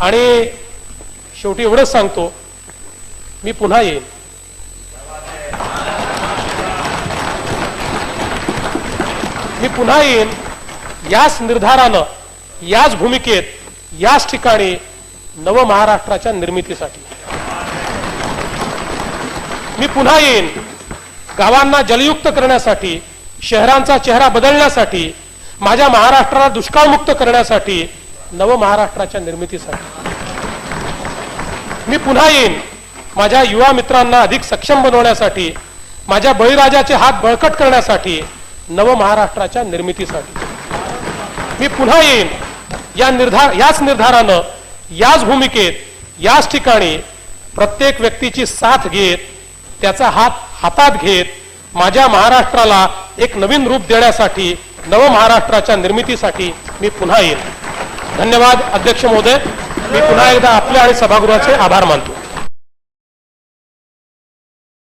आणि शेवटी एवढंच सांगतो मी पुन्हा येईन. मी पुन्हा येईन याच निर्धारानं याच भूमिकेत याच ठिकाणी नव महाराष्ट्राच्या निर्मितीसाठी. मी पुन्हा येईन गावांना जलयुक्त करण्यासाठी शहरांचा चेहरा बदलण्यासाठी माझ्या महाराष्ट्राला दुष्काळमुक्त करण्यासाठी नवमहाराष्ट्राच्या निर्मितीसाठी. मी पुन्हा येईन. माझ्या युवा मित्रांना अधिक सक्षम बनवण्यासाठी माझ्या बळीराजाचे हात बळकट करण्यासाठी नवमहाराष्ट्राच्या निर्मितीसाठी. मी पुन्हा येईन. या निर्धार याच निर्धारानं याच भूमिकेत याच ठिकाणी प्रत्येक व्यक्तीची साथ घेत त्याचा हात हातात घेत माझ्या महाराष्ट्राला एक नवीन रूप देण्यासाठी नव महाराष्ट्राच्या निर्मितीसाठी मी पुन्हा येईन. धन्यवाद अध्यक्ष महोदय. मी पुन्हा एकदा आपले आणि सभागृहाचे आभार मानतो.